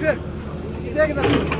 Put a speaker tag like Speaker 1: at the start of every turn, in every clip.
Speaker 1: boş ver. Gideye gidelim.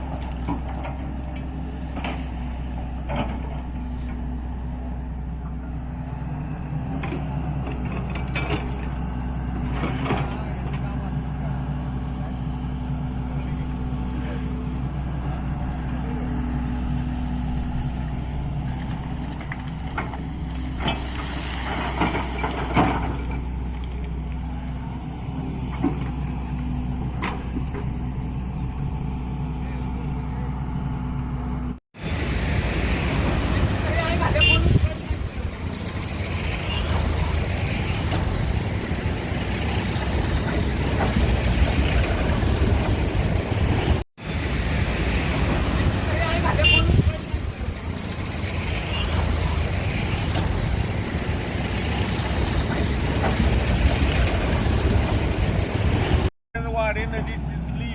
Speaker 2: वाडे नदीतली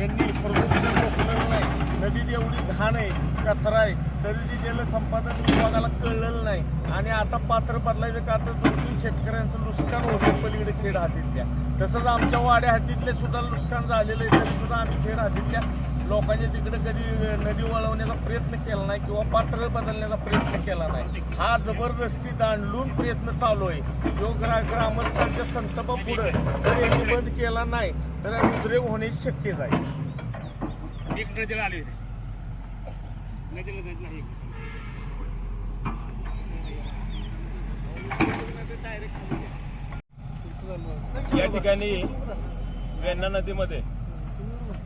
Speaker 2: यांनी प्रदूषण रोखलेलं नाही. नदीत एवढी घाण आहे कचरा आहे तरी ती जलसंपादन विभागाला कळलेलं नाही. आणि आता पात्र बदलायचं का तर दोन तीन शेतकऱ्यांचं नुकसान होतं पलीकडे खेड हातीतल्या तसंच आमच्या वाड्या हद्दीतले सुद्धा नुकसान झालेलं आहे तरी सुद्धा आम्ही खेड हातीतल्या लोकांच्या तिकडे कधी नदी वळवण्याचा प्रयत्न केला नाही किंवा पात्र बदलण्याचा प्रयत्न केला नाही. हा जबरदस्ती दांडलून प्रयत्न चालू आहे. जो ग्रा ग्रामस्थांच्या संतप पुढे तर यांनी बंद केला नाही. तर उद्रेक होण्याची शक्यता आहे.
Speaker 3: एक नजर आली नदीला नाही
Speaker 2: या ठिकाणी वेण्णा नदीमध्ये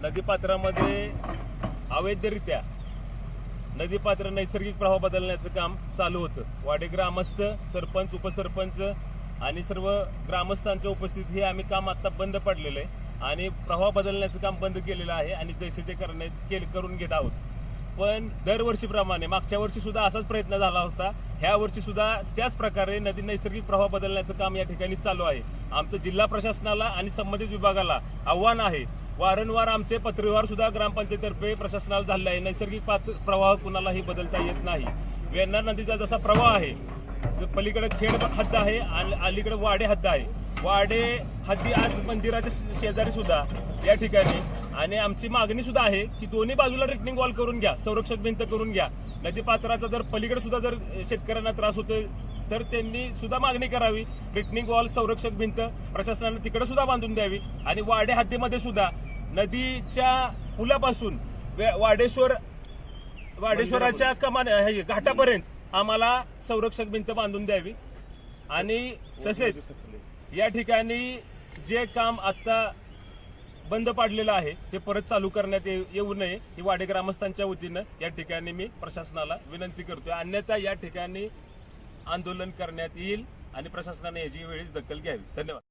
Speaker 2: नदीपात्रामध्ये अवैधरित्या नदीपात्र नैसर्गिक प्रवाह बदलण्याचं काम चालू होतं. वाडे ग्रामस्थ सरपंच उपसरपंच आणि सर्व ग्रामस्थांच्या उपस्थितीत हे आम्ही काम आता बंद पडलेलं आहे. आणि प्रवाह बदलण्याचं काम बंद केलेलं आहे आणि जसे ते करणे करून घेत आहोत. पण दरवर्षीप्रमाणे मागच्या वर्षी सुद्धा असाच प्रयत्न झाला होता. ह्या वर्षी सुद्धा त्याच प्रकारे नदी नैसर्गिक प्रवाह बदलण्याचं काम या ठिकाणी चालू आहे. आमचं जिल्हा प्रशासनाला आणि संबंधित विभागाला आव्हान आहे. वारंवार आमचे पत्रव्यवहार सुद्धा ग्रामपंचायतीतर्फे प्रशासनाला झाले आहे. नैसर्गिक प्रवाह कुणालाही बदलता येत नाही. वेण्णा नदीचा जसा प्रवाह आहे पलीकडे खेड हद्द आहे आणि अलीकडे वाडे हद्द आहे. वाडे हद्दी आज मंदिराच्या शेजारी सुद्धा या ठिकाणी. आणि आमची मागणी सुद्धा आहे की दोन्ही बाजूला रिटनिंग वॉल करून घ्या संरक्षक भिंत करून घ्या. नदीपात्राचा जर पलीकडे सुद्धा जर शेतकऱ्यांना त्रास होतोय तर त्यांनी सुद्धा मागणी करावी. रिटनिंग वॉल संरक्षक भिंत प्रशासनाने तिकडे सुद्धा बांधून द्यावी. आणि वाडे हद्दीमध्ये सुद्धा नदीच्या पुलापासून वाडेश्वर वाडेश्वराच्या कमान हे घाटापर्यंत आम्हाला संरक्षक भिंत बांधून द्यावी. आणि तसेच या ठिकाणी जे काम आता बंद पाडलेलं आहे ते परत चालू करण्यात येऊ नये ही वाडे ग्रामस्थांच्या वतीनं या ठिकाणी मी प्रशासनाला विनंती करतोय. अन्यथा या ठिकाणी आंदोलन करण्यात येईल आणि प्रशासनाने याची वेळीच दखल घ्यावी. धन्यवाद.